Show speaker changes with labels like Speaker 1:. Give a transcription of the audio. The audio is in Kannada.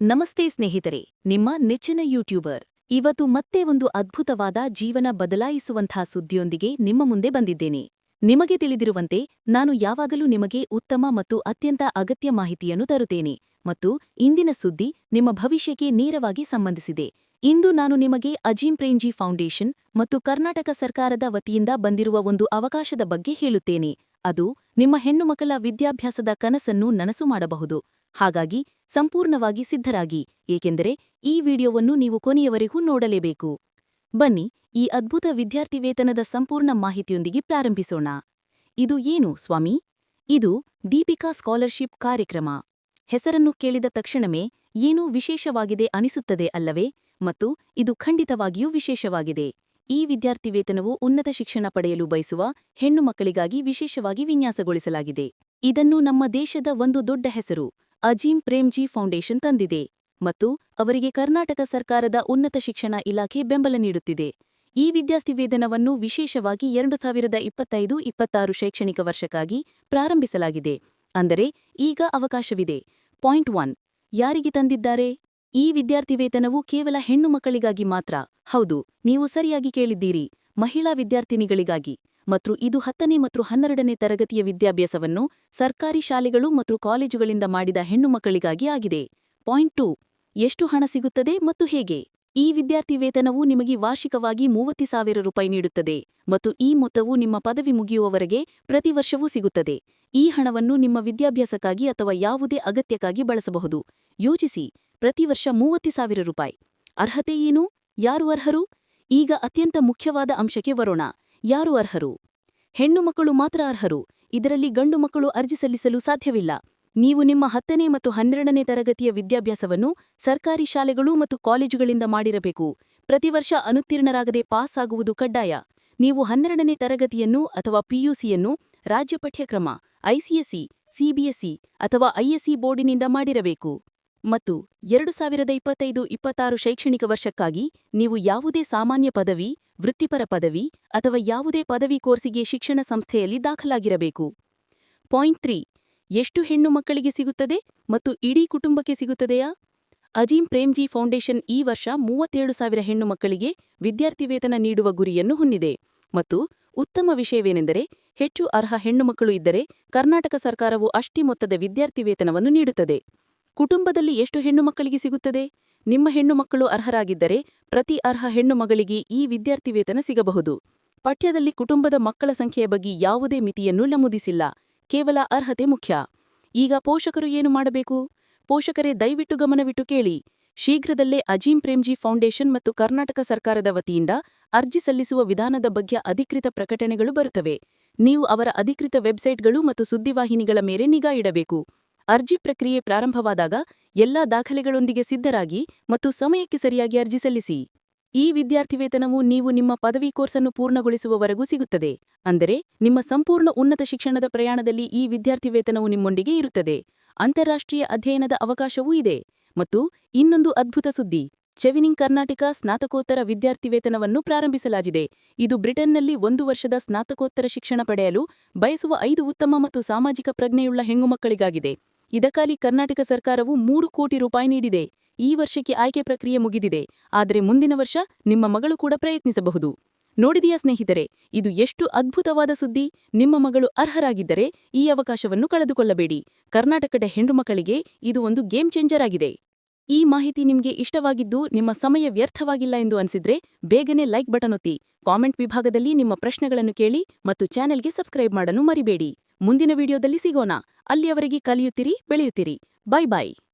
Speaker 1: ನಮಸ್ತೆ ಸ್ನೇಹಿತರೆ, ನಿಮ್ಮ ನೆಚ್ಚಿನ ಯೂಟ್ಯೂಬರ್. ಇವತ್ತು ಮತ್ತೆ ಒಂದು ಅದ್ಭುತವಾದ ಜೀವನ ಬದಲಾಯಿಸುವಂಥ ಸುದ್ದಿಯೊಂದಿಗೆ ನಿಮ್ಮ ಮುಂದೆ ಬಂದಿದ್ದೇನೆ. ನಿಮಗೆ ತಿಳಿದಿರುವಂತೆ, ನಾನು ಯಾವಾಗಲೂ ನಿಮಗೆ ಉತ್ತಮ ಮತ್ತು ಅತ್ಯಂತ ಅಗತ್ಯ ಮಾಹಿತಿಯನ್ನು ತರುತ್ತೇನೆ ಮತ್ತು ಇಂದಿನ ಸುದ್ದಿ ನಿಮ್ಮ ಭವಿಷ್ಯಕ್ಕೆ ನೇರವಾಗಿ ಸಂಬಂಧಿಸಿದೆ. ಇಂದು ನಾನು ನಿಮಗೆ ಅಜೀಂ ಪ್ರೇಂಜಿ ಫೌಂಡೇಶನ್ ಮತ್ತು ಕರ್ನಾಟಕ ಸರ್ಕಾರದ ವತಿಯಿಂದ ಬಂದಿರುವ ಒಂದು ಅವಕಾಶದ ಬಗ್ಗೆ ಹೇಳುತ್ತೇನೆ. ಅದು ನಿಮ್ಮ ಹೆಣ್ಣುಮಕ್ಕಳ ವಿದ್ಯಾಭ್ಯಾಸದ ಕನಸನ್ನು ನನಸು ಮಾಡಬಹುದು. ಹಾಗಾಗಿ ಸಂಪೂರ್ಣವಾಗಿ ಸಿದ್ಧರಾಗಿ, ಏಕೆಂದರೆ ಈ ವಿಡಿಯೋವನ್ನು ನೀವು ಕೊನೆಯವರೆಗೂ ನೋಡಲೇಬೇಕು. ಬನ್ನಿ, ಈ ಅದ್ಭುತ ವಿದ್ಯಾರ್ಥಿ ವೇತನದ ಸಂಪೂರ್ಣ ಮಾಹಿತಿಯೊಂದಿಗೆ ಪ್ರಾರಂಭಿಸೋಣ. ಇದು ಏನು, ಸ್ವಾಮಿ? ಇದು ದೀಪಿಕಾ ಸ್ಕಾಲರ್ಶಿಪ್ ಕಾರ್ಯಕ್ರಮ. ಹೆಸರನ್ನು ಕೇಳಿದ ತಕ್ಷಣವೇ, ಏನೂ ವಿಶೇಷವಾಗಿದೆ ಅನಿಸುತ್ತದೆ ಅಲ್ಲವೇ? ಮತ್ತು ಇದು ಖಂಡಿತವಾಗಿಯೂ ವಿಶೇಷವಾಗಿದೆ. ಈ ವಿದ್ಯಾರ್ಥಿ ವೇತನವು ಉನ್ನತ ಶಿಕ್ಷಣ ಪಡೆಯಲು ಬಯಸುವ ಹೆಣ್ಣು ಮಕ್ಕಳಿಗಾಗಿ ವಿಶೇಷವಾಗಿ ವಿನ್ಯಾಸಗೊಳಿಸಲಾಗಿದೆ. ಇದನ್ನು ನಮ್ಮ ದೇಶದ ಒಂದು ದೊಡ್ಡ ಹೆಸರು ಅಜೀಂ ಪ್ರೇಮ್ಜಿ ಫೌಂಡೇಶನ್ ತಂದಿದೆ ಮತ್ತು ಅವರಿಗೆ ಕರ್ನಾಟಕ ಸರ್ಕಾರದ ಉನ್ನತ ಶಿಕ್ಷಣ ಇಲಾಖೆ ಬೆಂಬಲ ನೀಡುತ್ತಿದೆ. ಈ ವಿದ್ಯಾರ್ಥಿವೇತನವನ್ನು ವಿಶೇಷವಾಗಿ ಎರಡು ಸಾವಿರದ ಇಪ್ಪತ್ತೈದು ಇಪ್ಪತ್ತಾರು ಶೈಕ್ಷಣಿಕ ವರ್ಷಕ್ಕಾಗಿ ಪ್ರಾರಂಭಿಸಲಾಗಿದೆ. ಅಂದರೆ ಈಗ ಅವಕಾಶವಿದೆ. Point one. ಯಾರಿಗೆ ತಂದಿದ್ದಾರೆ? ಈ ವಿದ್ಯಾರ್ಥಿ ವೇತನವು ಕೇವಲ ಹೆಣ್ಣು ಮಕ್ಕಳಿಗಾಗಿ ಮಾತ್ರ. ಹೌದು, ನೀವು ಸರಿಯಾಗಿ ಕೇಳಿದ್ದೀರಿ. ಮಹಿಳಾ ವಿದ್ಯಾರ್ಥಿನಿಗಳಿಗಾಗಿ. ಮತ್ತು ಇದು ಹತ್ತನೇ ಮತ್ತು ಹನ್ನೆರಡನೇ ತರಗತಿಯ ವಿದ್ಯಾಭ್ಯಾಸವನ್ನು ಸರ್ಕಾರಿ ಶಾಲೆಗಳು ಮತ್ತು ಕಾಲೇಜುಗಳಿಂದ ಮಾಡಿದ ಹೆಣ್ಣು ಮಕ್ಕಳಿಗಾಗಿ ಆಗಿದೆ. Point two. ಎಷ್ಟು ಹಣ ಸಿಗುತ್ತದೆ ಮತ್ತು ಹೇಗೆ? ಈ ವಿದ್ಯಾರ್ಥಿ ವೇತನವು ನಿಮಗೆ ವಾರ್ಷಿಕವಾಗಿ ಮೂವತ್ತು ಸಾವಿರ ರೂಪಾಯಿ ನೀಡುತ್ತದೆ ಮತ್ತು ಈ ಮೊತ್ತವು ನಿಮ್ಮ ಪದವಿ ಮುಗಿಯುವವರೆಗೆ ಪ್ರತಿ ವರ್ಷವೂ ಸಿಗುತ್ತದೆ. ಈ ಹಣವನ್ನು ನಿಮ್ಮ ವಿದ್ಯಾಭ್ಯಾಸಕ್ಕಾಗಿ ಅಥವಾ ಯಾವುದೇ ಅಗತ್ಯಕ್ಕಾಗಿ ಬಳಸಬಹುದು. ಯೋಚಿಸಿ. ಪ್ರತಿ ವರ್ಷ ಮೂವತ್ತು ಸಾವಿರ ರೂಪಾಯಿ. ಅರ್ಹತೆ ಏನು? ಯಾರು ಅರ್ಹರು? ಈಗ ಅತ್ಯಂತ ಮುಖ್ಯವಾದ ಅಂಶಕ್ಕೆ ಬರೋಣ. ಯಾರು ಅರ್ಹರು? ಹೆಣ್ಣು ಮಕ್ಕಳು ಮಾತ್ರ ಅರ್ಹರು? ಇದರಲ್ಲಿ ಗಂಡು ಮಕ್ಕಳು ಅರ್ಜಿ ಸಲ್ಲಿಸಲು ಸಾಧ್ಯವಿಲ್ಲ. ನೀವು ನಿಮ್ಮ ಹತ್ತನೇ ಮತ್ತು ಹನ್ನೆರಡನೇ ತರಗತಿಯ ವಿದ್ಯಾಭ್ಯಾಸವನ್ನು ಸರ್ಕಾರಿ ಶಾಲೆಗಳು ಮತ್ತು ಕಾಲೇಜುಗಳಿಂದ ಮಾಡಿರಬೇಕು. ಪ್ರತಿ ವರ್ಷ ಅನುತ್ತೀರ್ಣರಾಗದೆ ಪಾಸ್ ಆಗುವುದು ಕಡ್ಡಾಯ. ನೀವು ಹನ್ನೆರಡನೇ ತರಗತಿಯನ್ನು ಅಥವಾ ಪಿಯುಸಿಯನ್ನು ರಾಜ್ಯ ಪಠ್ಯಕ್ರಮ ಐಸಿಎಸ್ಇ ಸಿಬಿಎಸ್ಇ ಅಥವಾ ಐಎಸ್ಇ ಬೋರ್ಡಿನಿಂದ ಮಾಡಿರಬೇಕು. ಮತ್ತು ಎರಡು ಸಾವಿರದ ಇಪ್ಪತ್ತೈದು ಇಪ್ಪತ್ತಾರು ಶೈಕ್ಷಣಿಕ ವರ್ಷಕ್ಕಾಗಿ ನೀವು ಯಾವುದೇ ಸಾಮಾನ್ಯ ಪದವಿ, ವೃತ್ತಿಪರ ಪದವಿ ಅಥವಾ ಯಾವುದೇ ಪದವಿ ಕೋರ್ಸಿಗೆ ಶಿಕ್ಷಣ ಸಂಸ್ಥೆಯಲ್ಲಿ ದಾಖಲಾಗಿರಬೇಕು. ಪಾಯಿಂಟ್ ತ್ರೀ, ಎಷ್ಟು ಹೆಣ್ಣು ಮಕ್ಕಳಿಗೆ ಸಿಗುತ್ತದೆ ಮತ್ತು ಇಡೀ ಕುಟುಂಬಕ್ಕೆ ಸಿಗುತ್ತದೆಯಾ? ಅಜೀಂ ಪ್ರೇಮ್ಜಿ ಫೌಂಡೇಶನ್ ಈ ವರ್ಷ ಮೂವತ್ತೇಳು ಸಾವಿರ ಹೆಣ್ಣು ಮಕ್ಕಳಿಗೆ ವಿದ್ಯಾರ್ಥಿ ವೇತನ ನೀಡುವ ಗುರಿಯನ್ನು ಹೊಂದಿದೆ. ಮತ್ತು ಉತ್ತಮ ವಿಷಯವೇನೆಂದರೆ, ಹೆಚ್ಚು ಅರ್ಹ ಹೆಣ್ಣುಮಕ್ಕಳು ಇದ್ದರೆ ಕರ್ನಾಟಕ ಸರ್ಕಾರವು ಅಷ್ಟಿ ಮೊತ್ತದ ವಿದ್ಯಾರ್ಥಿ ವೇತನವನ್ನು ನೀಡುತ್ತದೆ. ಕುಟುಂಬದಲ್ಲಿ ಎಷ್ಟು ಹೆಣ್ಣು ಮಕ್ಕಳಿಗೆ ಸಿಗುತ್ತದೆ? ನಿಮ್ಮ ಹೆಣ್ಣು ಮಕ್ಕಳು ಅರ್ಹರಾಗಿದ್ದರೆ ಪ್ರತಿ ಅರ್ಹ ಹೆಣ್ಣು ಮಗಳಿಗೆ ಈ ವಿದ್ಯಾರ್ಥಿ ವೇತನ ಸಿಗಬಹುದು. ಪಠ್ಯದಲ್ಲಿ ಕುಟುಂಬದ ಮಕ್ಕಳ ಸಂಖ್ಯೆಯ ಬಗ್ಗೆ ಯಾವುದೇ ಮಿತಿಯನ್ನು ನಮೂದಿಸಿಲ್ಲ. ಕೇವಲ ಅರ್ಹತೆ ಮುಖ್ಯ. ಈಗ ಪೋಷಕರು ಏನು ಮಾಡಬೇಕು? ಪೋಷಕರೇ, ದಯವಿಟ್ಟು ಗಮನವಿಟ್ಟು ಕೇಳಿ. ಶೀಘ್ರದಲ್ಲೇ ಅಜೀಂ ಪ್ರೇಮ್ಜಿ ಫೌಂಡೇಶನ್ ಮತ್ತು ಕರ್ನಾಟಕ ಸರ್ಕಾರದ ವತಿಯಿಂದ ಅರ್ಜಿ ಸಲ್ಲಿಸುವ ವಿಧಾನದ ಬಗ್ಗೆ ಅಧಿಕೃತ ಪ್ರಕಟಣೆಗಳು ಬರುತ್ತವೆ. ನೀವು ಅವರ ಅಧಿಕೃತ ವೆಬ್ಸೈಟ್ಗಳು ಮತ್ತು ಸುದ್ದಿವಾಹಿನಿಗಳ ಮೇಲೆ ನಿಗಾ ಇಡಬೇಕು. ಅರ್ಜಿ ಪ್ರಕ್ರಿಯೆ ಪ್ರಾರಂಭವಾದಾಗ ಎಲ್ಲಾ ದಾಖಲೆಗಳೊಂದಿಗೆ ಸಿದ್ಧರಾಗಿ ಮತ್ತು ಸಮಯಕ್ಕೆ ಸರಿಯಾಗಿ ಅರ್ಜಿ ಸಲ್ಲಿಸಿ. ಈ ವಿದ್ಯಾರ್ಥಿ ವೇತನವು ನೀವು ನಿಮ್ಮ ಪದವಿ ಕೋರ್ಸನ್ನು ಪೂರ್ಣಗೊಳಿಸುವವರೆಗೂ ಸಿಗುತ್ತದೆ. ಅಂದರೆ ನಿಮ್ಮ ಸಂಪೂರ್ಣ ಉನ್ನತ ಶಿಕ್ಷಣದ ಪ್ರಯಾಣದಲ್ಲಿ ಈ ವಿದ್ಯಾರ್ಥಿ ವೇತನವು ನಿಮ್ಮೊಂದಿಗೆ ಇರುತ್ತದೆ. ಅಂತಾರಾಷ್ಟ್ರೀಯ ಅಧ್ಯಯನದ ಅವಕಾಶವೂ ಇದೆ. ಮತ್ತು ಇನ್ನೊಂದು ಅದ್ಭುತ ಸುದ್ದಿ. ಚೆವಿನಿಂಗ್ ಕರ್ನಾಟಕ ಸ್ನಾತಕೋತ್ತರ ವಿದ್ಯಾರ್ಥಿ ವೇತನವನ್ನು ಪ್ರಾರಂಭಿಸಲಾಗಿದೆ. ಇದು ಬ್ರಿಟನ್ನಲ್ಲಿ ಒಂದು ವರ್ಷದ ಸ್ನಾತಕೋತ್ತರ ಶಿಕ್ಷಣ ಪಡೆಯಲು ಬಯಸುವ ಐದು ಉತ್ತಮ ಮತ್ತು ಸಾಮಾಜಿಕ ಪ್ರಜ್ಞೆಯುಳ್ಳ ಹೆಂಗುಮಕ್ಕಳಿಗಾಗಿದೆ ಇದಕ್ಕಾಗಿ ಕರ್ನಾಟಕ ಸರ್ಕಾರವು ಮೂರು ಕೋಟಿ ರೂಪಾಯಿ ನೀಡಿದೆ. ಈ ವರ್ಷಕ್ಕೆ ಆಯ್ಕೆ ಪ್ರಕ್ರಿಯೆ ಮುಗಿದಿದೆ. ಆದರೆ ಮುಂದಿನ ವರ್ಷ ನಿಮ್ಮ ಮಗಳು ಕೂಡ ಪ್ರಯತ್ನಿಸಬಹುದು. ನೋಡಿದೆಯಾ ಸ್ನೇಹಿತರೆ, ಇದು ಎಷ್ಟು ಅದ್ಭುತವಾದ ಸುದ್ದಿ. ನಿಮ್ಮ ಮಗಳು ಅರ್ಹರಾಗಿದ್ದರೆ ಈ ಅವಕಾಶವನ್ನು ಕಳೆದುಕೊಳ್ಳಬೇಡಿ. ಕರ್ನಾಟಕದ ಹೆಣ್ಣು ಮಕ್ಕಳಿಗೆ ಇದು ಒಂದು ಗೇಮ್ ಚೇಂಜರ್ ಆಗಿದೆ. ಈ ಮಾಹಿತಿ ನಿಮಗೆ ಇಷ್ಟವಾಗಿದ್ದು, ನಿಮ್ಮ ಸಮಯ ವ್ಯರ್ಥವಾಗಿಲ್ಲ ಎಂದು ಅನಿಸಿದ್ರೆ ಬೇಗನೆ ಲೈಕ್ ಬಟನ್ ಒತ್ತಿ. ಕಾಮೆಂಟ್ ವಿಭಾಗದಲ್ಲಿ ನಿಮ್ಮ ಪ್ರಶ್ನೆಗಳನ್ನು ಕೇಳಿ ಮತ್ತು ಚಾನೆಲ್ಗೆ ಸಬ್ಸ್ಕ್ರೈಬ್ ಮಾಡಲು ಮರಿಬೇಡಿ. ಮುಂದಿನ ವಿಡಿಯೋದಲ್ಲಿ ಸಿಗೋಣ. ಅಲ್ಲಿಯವರೆಗೆ ಕಲಿಯುತ್ತಿರಿ ಬೆಳೆಯುತ್ತಿರಿ. Bye bye